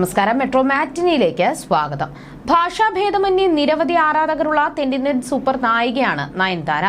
നമസ്കാരം. മെട്രോ മാറ്റിനിയിലേക്ക് സ്വാഗതം. ഭാഷാഭേദമന്യേ നിരവധി ആരാധകരുള്ള തെന്നിന്ത്യൻ സൂപ്പർ നായികയാണ് നയൻതാര.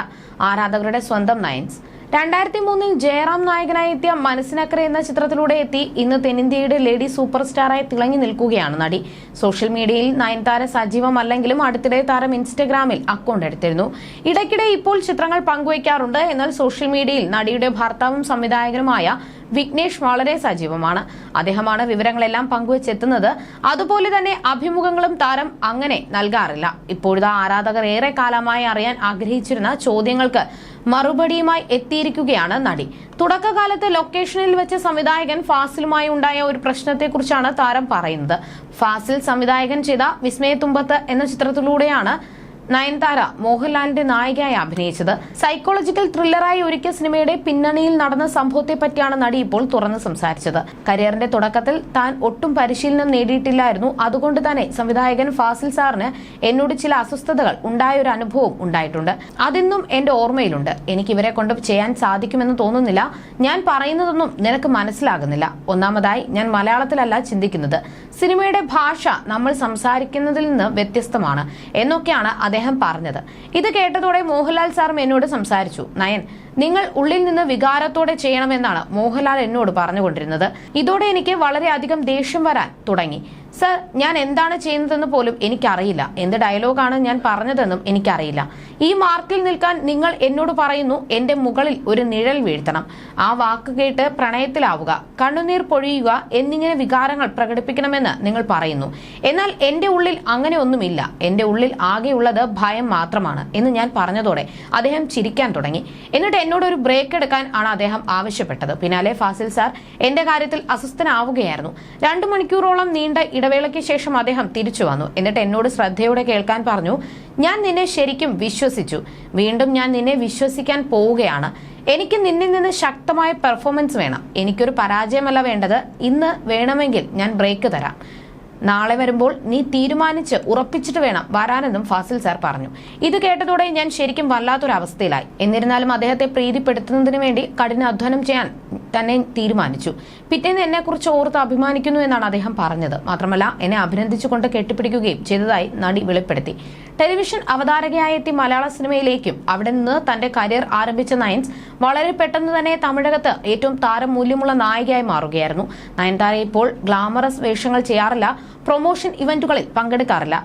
ആരാധകരുടെ സ്വന്തം നയൻസ്. രണ്ടായിരത്തി മൂന്നിൽ ജയറാം നായകനായി എത്തിയ മനസ്സിനക്കര എന്ന ചിത്രത്തിലൂടെ എത്തി ഇന്ന് തെന്നിന്ത്യയുടെ ലേഡി സൂപ്പർ സ്റ്റാറായി തിളങ്ങി നിൽക്കുകയാണ് നടി. സോഷ്യൽ മീഡിയയിൽ നയൻതാര സജീവമല്ലെങ്കിലും അടുത്തിടെ താരം ഇൻസ്റ്റഗ്രാമിൽ അക്കൗണ്ട് എടുത്തിരുന്നു. ഇടയ്ക്കിടെ ഇപ്പോൾ ചിത്രങ്ങൾ പങ്കുവയ്ക്കാറുണ്ട്. എന്നാൽ സോഷ്യൽ മീഡിയയിൽ നടിയുടെ ഭർത്താവും സംവിധായകനുമായ വിഘ്നേഷ് വളരെ സജീവമാണ്. അദ്ദേഹമാണ് വിവരങ്ങളെല്ലാം പങ്കുവച്ചെത്തുന്നത്. അതുപോലെ തന്നെ അഭിമുഖങ്ങളും താരം അങ്ങനെ നൽകാറില്ല. ഇപ്പോഴത്തെ ആരാധകർ ഏറെ കാലമായി അറിയാൻ ആഗ്രഹിച്ചിരുന്ന ചോദ്യങ്ങൾക്ക് മറുപടിയുമായി എത്തിയിരിക്കുകയാണ് നടി. തുടക്കകാലത്ത് ലൊക്കേഷനിൽ വെച്ച് സംവിധായകൻ ഫാസിലുമായി ഉണ്ടായ ഒരു പ്രശ്നത്തെക്കുറിച്ചാണ് താരം പറയുന്നത്. ഫാസിൽ സംവിധായകൻ ചെയ്ത വിസ്മയത്തുമ്പത്ത് എന്ന ചിത്രത്തിലൂടെയാണ് നയൻതാര മോഹൻലാലിന്റെ നായികയായി അഭിനയിച്ചത്. സൈക്കോളജിക്കൽ ത്രില്ലറായി ഒരുക്കിയ സിനിമയുടെ പിന്നണിയിൽ നടന്ന സംഭവത്തെ പറ്റിയാണ് നടി ഇപ്പോൾ തുറന്ന് സംസാരിച്ചത്. കരിയറിന്റെ തുടക്കത്തിൽ താൻ ഒട്ടും പരിശീലനം നേടിയിട്ടില്ലായിരുന്നു. അതുകൊണ്ട് തന്നെ സംവിധായകൻ ഫാസിൽ സാറിന് എന്നോട് ചില അസ്വസ്ഥതകൾ ഉണ്ടായ ഒരു അനുഭവം ഉണ്ടായിട്ടുണ്ട്. അതിന്നും എന്റെ ഓർമ്മയിലുണ്ട്. എനിക്ക് ഇവരെ കൊണ്ട് ചെയ്യാൻ സാധിക്കുമെന്ന് തോന്നുന്നില്ല. ഞാൻ പറയുന്നതൊന്നും നിനക്ക് മനസ്സിലാകുന്നില്ല. ഒന്നാമതായി ഞാൻ മലയാളത്തിലല്ല ചിന്തിക്കുന്നത്. സിനിമയുടെ ഭാഷ നമ്മൾ സംസാരിക്കുന്നതിൽ നിന്ന് വ്യത്യസ്തമാണ്. എന്നൊക്കെയാണ് അദ്ദേഹം പറഞ്ഞത്. ഇത് കേട്ടതോടെ മോഹൻലാൽ സാറും എന്നോട് സംസാരിച്ചു. നയൻ നിങ്ങൾ ഉള്ളിൽ നിന്ന് വികാരത്തോടെ ചെയ്യണമെന്നാണ് മോഹൻലാൽ എന്നോട് പറഞ്ഞുകൊണ്ടിരുന്നത്. ഇതോടെ എനിക്ക് വളരെയധികം ദേഷ്യം വരാൻ തുടങ്ങി. സർ ഞാൻ എന്താണ് ചെയ്യുന്നതെന്ന് പോലും എനിക്കറിയില്ല. എന്ത് ഡയലോഗാണ് ഞാൻ പറഞ്ഞതെന്നും എനിക്കറിയില്ല. ഈ മാർക്കിൽ നിൽക്കാൻ നിങ്ങൾ എന്നോട് പറയുന്നു എന്റെ മുകളിൽ ഒരു നിഴൽ വീഴ്ത്തണം. ആ വാക്ക് കേട്ട് പ്രണയത്തിലാവുക കണ്ണുനീർ പൊഴിയുക എന്നിങ്ങനെ വികാരങ്ങൾ പ്രകടിപ്പിക്കണമെന്ന് നിങ്ങൾ പറയുന്നു. എന്നാൽ എന്റെ ഉള്ളിൽ അങ്ങനെ ഒന്നുമില്ല എന്റെ ഉള്ളിൽ ആകെയുള്ളത് ഭയം മാത്രമാണ് എന്ന് ഞാൻ പറഞ്ഞതോടെ അദ്ദേഹം ചിരിക്കാൻ തുടങ്ങി. എന്നിട്ട് എന്നോട് ഒരു ബ്രേക്ക് എടുക്കാൻ ആണ് അദ്ദേഹം ആവശ്യപ്പെട്ടത്. പിന്നാലെ ഫാസിൽ സാർ എന്റെ കാര്യത്തിൽ അസ്വസ്ഥനാവുകയായിരുന്നു. രണ്ടു മണിക്കൂറോളം നീണ്ട ഇടവേളയ്ക്ക് ശേഷം അദ്ദേഹം തിരിച്ചു വന്നു. എന്നിട്ട് എന്നോട് ശ്രദ്ധയോടെ കേൾക്കാൻ പറഞ്ഞു ഞാൻ നിന്നെ ശരിക്കും വിശ്വസിച്ചു. വീണ്ടും ഞാൻ നിന്നെ വിശ്വസിക്കാൻ പോവുകയാണ്. എനിക്ക് നിന്നിൽ നിന്ന് ശക്തമായ പെർഫോമൻസ് വേണം. എനിക്കൊരു പരാജയമല്ല വേണ്ടത്. ഇന്ന് വേണമെങ്കിൽ ഞാൻ ബ്രേക്ക് തരാം. നാളെ വരുമ്പോൾ നീ തീരുമാനിച്ച് ഉറപ്പിച്ചിട്ട് വേണം വരാനെന്നും ഫാസിൽ സാർ പറഞ്ഞു. ഇത് കേട്ടതോടെ ഞാൻ ശരിക്കും വല്ലാത്തൊരു അവസ്ഥയിലായി എന്നിരുന്നാലും അദ്ദേഹത്തെ പ്രീതിപ്പെടുത്തുന്നതിന് വേണ്ടി കഠിനാധ്വാനം ചെയ്യാൻ തന്നെ തീരുമാനിച്ചു. പിറ്റേന്ന് എന്നെക്കുറിച്ച് ഓർത്ത് അഭിമാനിക്കുന്നു എന്നാണ് അദ്ദേഹം പറഞ്ഞത്. മാത്രമല്ല എന്നെ അഭിനന്ദിച്ചുകൊണ്ട് കെട്ടിപ്പിടിക്കുകയും ചെയ്തതായി നടി വെളിപ്പെടുത്തി. ടെലിവിഷൻ അവതാരകയായി എത്തി മലയാള സിനിമയിലേക്കും അവിടെ നിന്ന് തന്റെ കരിയർ ആരംഭിച്ച നയൻസ് വളരെ പെട്ടെന്ന് തന്നെ തമിഴകത്ത് ഏറ്റവും താരമൂല്യമുള്ള നായികയായി മാറുകയായിരുന്നു. നയൻതാര ഇപ്പോൾ ഗ്ലാമറസ് വേഷങ്ങൾ ചെയ്യാറില്ല പ്രൊമോഷൻ ഇവന്റുകളിൽ പങ്കെടുക്കാറില്ല.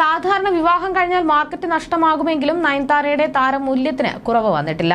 സാധാരണ വിവാഹം കഴിഞ്ഞാൽ മാർക്കറ്റ് നഷ്ടമാകുമെങ്കിലും നയൻതാരയുടെ താരമൂല്യത്തിന് കുറവ് വന്നിട്ടില്ല.